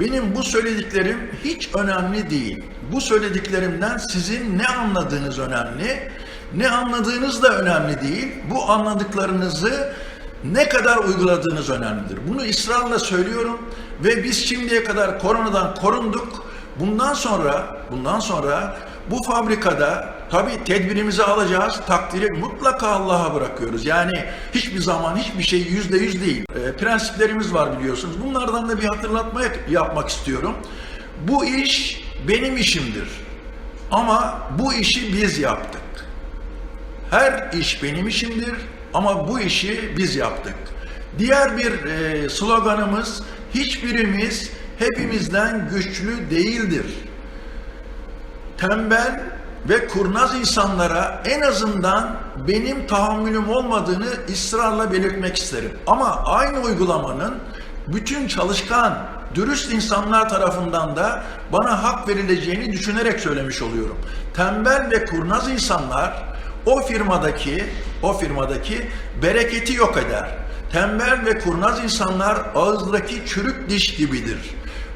benim bu söylediklerim hiç önemli değil. Bu söylediklerimden sizin ne anladığınız önemli, ne anladığınız da önemli değil. Bu anladıklarınızı ne kadar uyguladığınız önemlidir. Bunu ısrarla söylüyorum ve biz şimdiye kadar koronadan korunduk. Bundan sonra, bundan sonra bu fabrikada tabii tedbirimizi alacağız, takdiri mutlaka Allah'a bırakıyoruz. Yani hiçbir zaman hiçbir şey yüzde yüz değil. E, prensiplerimiz var biliyorsunuz. Bunlardan da bir hatırlatma yap- yapmak istiyorum. Bu iş benim işimdir. Ama bu işi biz yaptık. Her iş benim işimdir ama bu işi biz yaptık. Diğer bir e, sloganımız hiçbirimiz hepimizden güçlü değildir. Tembel ve kurnaz insanlara en azından benim tahammülüm olmadığını ısrarla belirtmek isterim. Ama aynı uygulamanın bütün çalışkan, dürüst insanlar tarafından da bana hak verileceğini düşünerek söylemiş oluyorum. Tembel ve kurnaz insanlar o firmadaki o firmadaki bereketi yok eder. Tembel ve kurnaz insanlar ağızdaki çürük diş gibidir.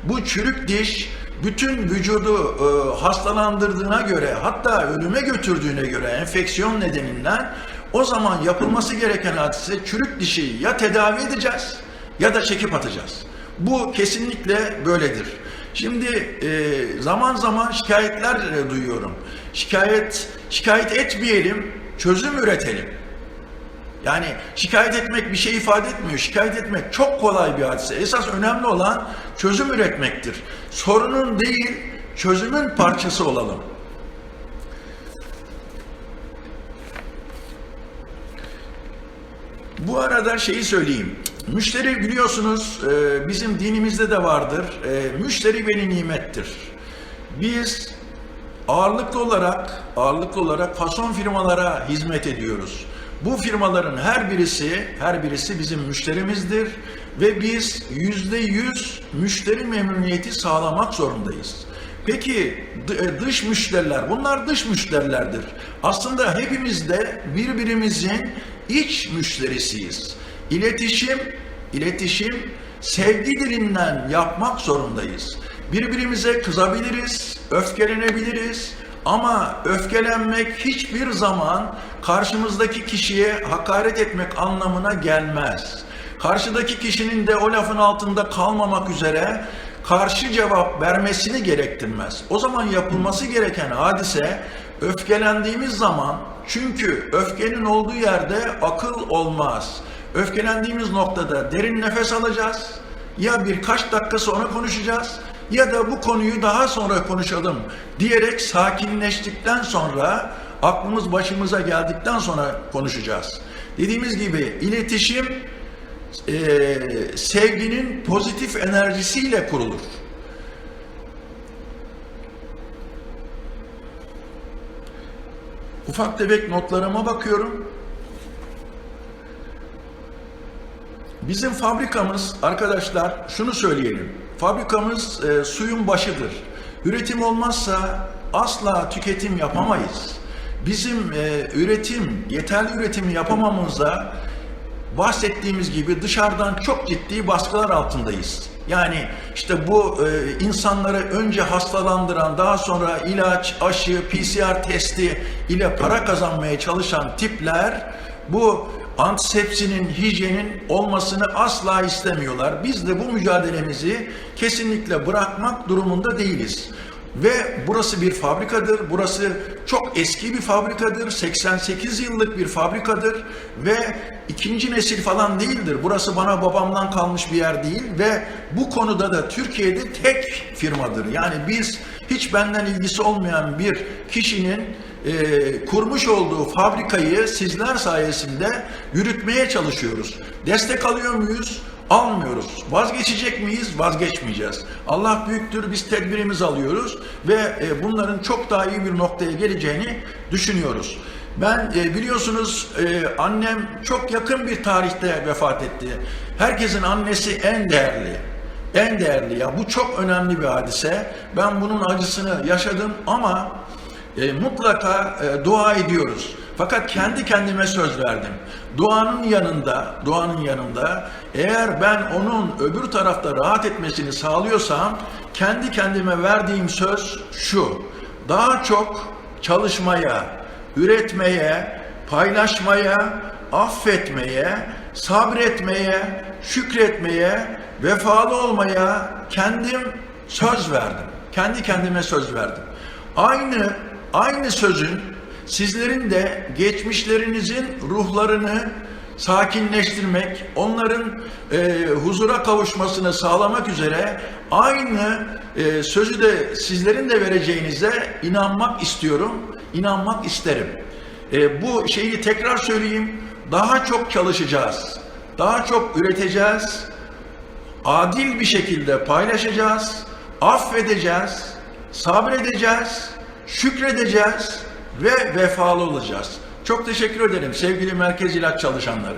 Bu çürük diş bütün vücudu e, hastalandırdığına göre hatta ölüme götürdüğüne göre enfeksiyon nedeninden o zaman yapılması gereken hadise çürük dişi ya tedavi edeceğiz ya da çekip atacağız. Bu kesinlikle böyledir. Şimdi e, zaman zaman şikayetler e, duyuyorum. Şikayet şikayet etmeyelim, çözüm üretelim. Yani şikayet etmek bir şey ifade etmiyor. Şikayet etmek çok kolay bir hadise. Esas önemli olan çözüm üretmektir. Sorunun değil, çözümün parçası olalım. Bu arada şeyi söyleyeyim. Müşteri biliyorsunuz e, bizim dinimizde de vardır. E, Müşteri veli nimettir. Biz ağırlıklı olarak ağırlıklı olarak fason firmalara hizmet ediyoruz. Bu firmaların her birisi her birisi bizim müşterimizdir ve biz yüzde yüz müşteri memnuniyeti sağlamak zorundayız. Peki e, dış müşteriler, bunlar dış müşterilerdir. Aslında hepimiz de birbirimizin iç müşterisiyiz. İletişim, iletişim sevgi dilinden yapmak zorundayız. Birbirimize kızabiliriz, öfkelenebiliriz ama öfkelenmek hiçbir zaman karşımızdaki kişiye hakaret etmek anlamına gelmez. Karşıdaki kişinin de o lafın altında kalmamak üzere karşı cevap vermesini gerektirmez. O zaman yapılması gereken hadise öfkelendiğimiz zaman çünkü öfkenin olduğu yerde akıl olmaz. Öfkelendiğimiz noktada derin nefes alacağız. Ya birkaç dakika sonra konuşacağız ya da bu konuyu daha sonra konuşalım diyerek sakinleştikten sonra aklımız başımıza geldikten sonra konuşacağız. Dediğimiz gibi iletişim eee, sevginin pozitif enerjisiyle kurulur. Ufak tefek notlarıma bakıyorum. Bizim fabrikamız arkadaşlar şunu söyleyelim. Fabrikamız e, suyun başıdır. Üretim olmazsa asla tüketim yapamayız. Bizim e, üretim, yeterli üretimi yapamamızda bahsettiğimiz gibi dışarıdan çok ciddi baskılar altındayız. Yani işte bu e, insanları önce hastalandıran, daha sonra ilaç, aşı, PCR testi ile para kazanmaya çalışan tipler bu antisepsinin, hijyenin olmasını asla istemiyorlar. Biz de bu mücadelemizi kesinlikle bırakmak durumunda değiliz. Ve burası bir fabrikadır. Burası çok eski bir fabrikadır. 88 yıllık bir fabrikadır ve ikinci nesil falan değildir. Burası bana babamdan kalmış bir yer değil ve bu konuda da Türkiye'de tek firmadır. Yani biz hiç benden ilgisi olmayan bir kişinin e, kurmuş olduğu fabrikayı sizler sayesinde yürütmeye çalışıyoruz. Destek alıyor muyuz? Almıyoruz. Vazgeçecek miyiz? Vazgeçmeyeceğiz. Allah büyüktür. Biz tedbirimizi alıyoruz ve e, bunların çok daha iyi bir noktaya geleceğini düşünüyoruz. Ben e, biliyorsunuz e, annem çok yakın bir tarihte vefat etti. Herkesin annesi en değerli. En değerli ya bu çok önemli bir hadise. Ben bunun acısını yaşadım ama e, mutlaka e, dua ediyoruz. Fakat kendi kendime söz verdim. Duanın yanında, duanın yanında eğer ben onun öbür tarafta rahat etmesini sağlıyorsam kendi kendime verdiğim söz şu. Daha çok çalışmaya, üretmeye, paylaşmaya, affetmeye, sabretmeye, şükretmeye, vefalı olmaya kendim söz verdim. Kendi kendime söz verdim. Aynı aynı sözün sizlerin de geçmişlerinizin ruhlarını sakinleştirmek, onların e, huzura kavuşmasını sağlamak üzere aynı e, sözü de sizlerin de vereceğinize inanmak istiyorum, inanmak isterim. E, bu şeyi tekrar söyleyeyim, daha çok çalışacağız, daha çok üreteceğiz, adil bir şekilde paylaşacağız, affedeceğiz, sabredeceğiz, şükredeceğiz ve vefalı olacağız. Çok teşekkür ederim sevgili merkez ilaç çalışanları.